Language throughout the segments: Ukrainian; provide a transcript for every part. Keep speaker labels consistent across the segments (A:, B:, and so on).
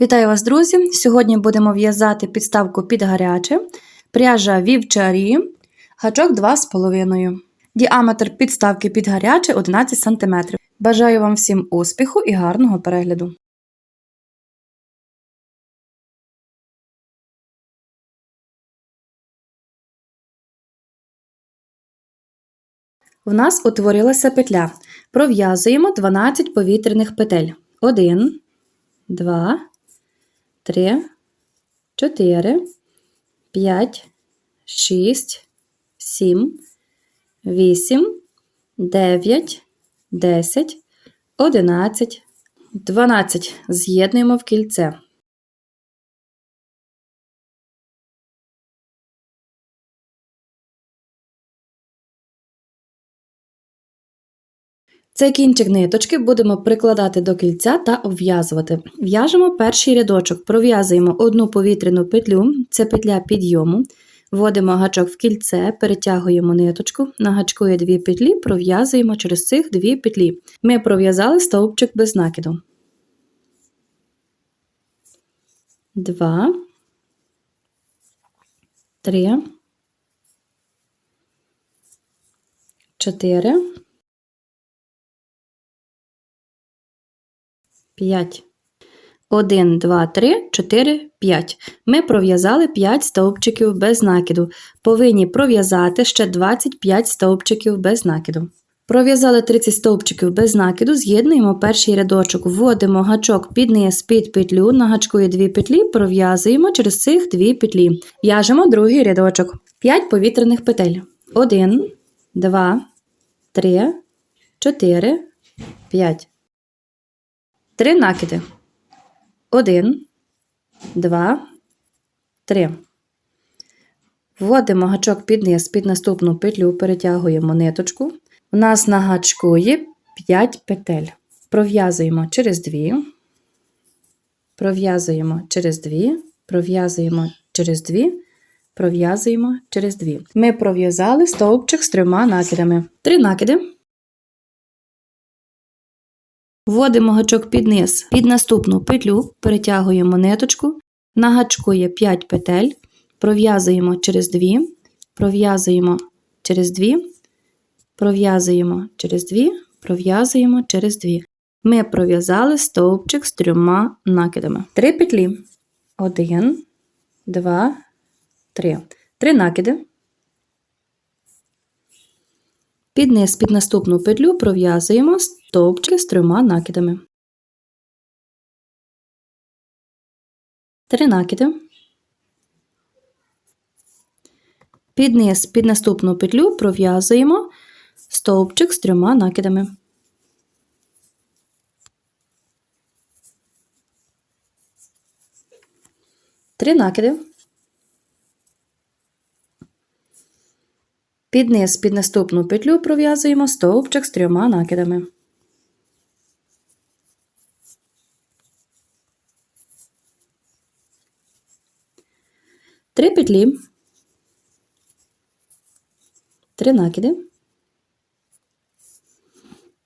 A: Вітаю вас, друзі! Сьогодні будемо в'язати підставку під гаряче, пряжа вівчарі, гачок 2,5. Діаметр підставки під гаряче 11 см. Бажаю вам всім успіху і гарного перегляду! В нас утворилася петля. Пров'язуємо 12 повітряних петель. 1, 2, 3, 4, 5, 6, 7, 8, 9, 10, 11, 12. З'єднуємо в кільце. Цей кінчик ниточки будемо прикладати до кільця та обв'язувати. В'яжемо перший рядочок, пров'язуємо одну повітряну петлю, це петля підйому. Вводимо гачок в кільце, перетягуємо ниточку, на гачку є дві петлі, пров'язуємо через цих дві петлі. Ми пров'язали стовпчик без накиду. Два, три, чотири. 5. 1, 2, 3, 4, 5. Ми пров'язали 5 стовпчиків без накиду. Повинні пров'язати ще 25 стовпчиків без накиду. Пров'язали 30 стовпчиків без накиду, з'єднуємо перший рядочок, вводимо гачок під низ під петлю, на гачку є 2 петлі, пров'язуємо через цих 2 петлі. В'яжемо другий рядочок. 5 повітряних петель. 1, 2, 3, 4, 5. Три накиди. Один, два, три. Вводимо гачок під низ, під наступну петлю, перетягуємо ниточку. У нас на гачку є 5 петель. Пров'язуємо через 2, пров'язуємо через 2, пров'язуємо через 2, пров'язуємо через 2. Ми пров'язали стовпчик з трьома накидами. Три накиди. Вводимо гачок під низ, під наступну петлю, перетягуємо ниточку, на гачку є 5 петель, пров'язуємо через 2, пров'язуємо через 2, пров'язуємо через 2, пров'язуємо через 2. Ми пров'язали стовпчик з трьома накидами. Три петлі. 1, 2, 3. Три накиди. Під низ під наступну петлю пров'язуємо стовпчики з трьома накидами. Три накиди. Під низ під наступну петлю пров'язуємо стовпчик з трьома накидами. Три накиди. Під низ під наступну петлю пров'язуємо стовпчик з трьома накидами. Три петлі, три накиди.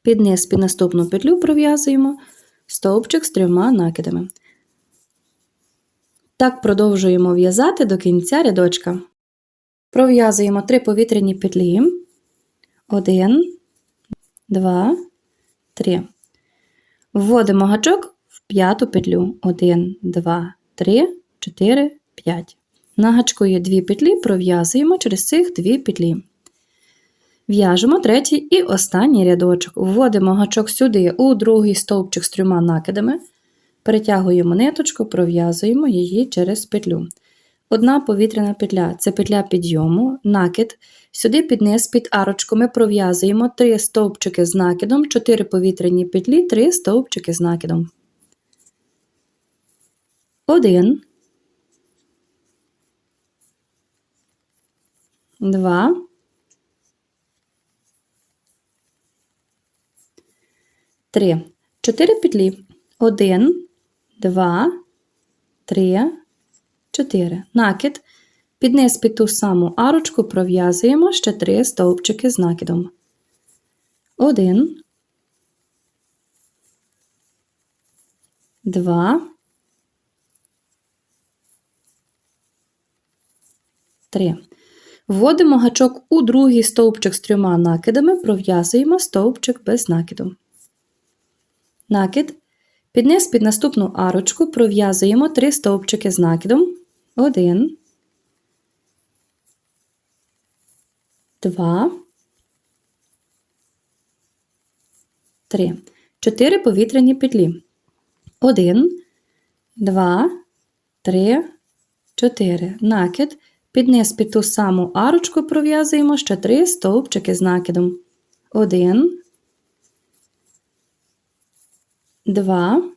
A: Під низ під наступну петлю пров'язуємо стовпчик з трьома накидами. Так продовжуємо в'язати до кінця рядочка. Пров'язуємо три повітряні петлі. Один, два, три. Вводимо гачок в п'яту петлю. Один, два, три, чотири, п'ять. На гачку є дві петлі, пров'язуємо через цих дві петлі. В'яжемо третій і останній рядочок. Вводимо гачок сюди у другий стовпчик з трьома накидами, перетягуємо ниточку, пров'язуємо її через петлю. Одна повітряна петля це петля підйому, накид. Сюди під низ під арочку ми пров'язуємо 3 стовпчики з накидом, 4 повітряні петлі, 3 стовпчики з накидом. 1, 2, 3. 4 петлі. 1, 2, 3, 4. Накид. Під низ під ту саму арочку пров'язуємо ще три стовпчики з накидом. 1. 2. 3. Вводимо гачок у другий стовпчик з трьома накидами, пров'язуємо стовпчик без накиду. Накид. Під низ під наступну арочку пров'язуємо три стовпчики з накидом. 1, 2, 3. 4 повітряні петлі. 1, 2, 3, 4. Накид. Під низ під ту саму арочку пров'язуємо ще 3 стовпчики з накидом. 1, 2,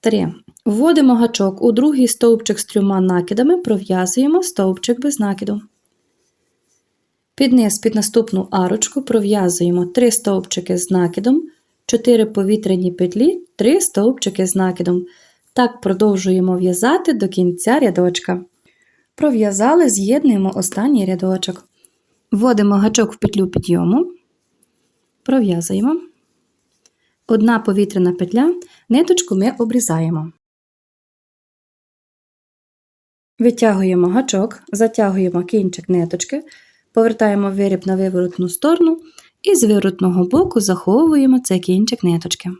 A: 3. Вводимо гачок у другий стовпчик з трьома накидами, пров'язуємо стовпчик без накиду. Під низ під наступну арочку пров'язуємо 3 стовпчики з накидом, 4 повітряні петлі, 3 стовпчики з накидом. Так продовжуємо в'язати до кінця рядочка. Пров'язали, з'єднуємо останній рядочок. Вводимо гачок в петлю підйому, пров'язуємо. Одна повітряна петля, ниточку ми обрізаємо. Витягуємо гачок, затягуємо кінчик ниточки, повертаємо виріб на виворотну сторону і з виворотного боку заховуємо цей кінчик ниточки.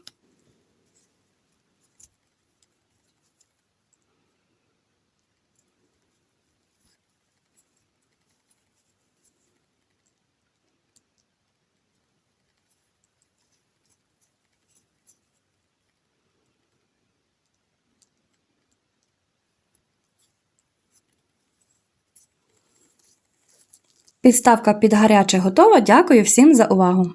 A: Підставка під гаряче готова. Дякую всім за увагу!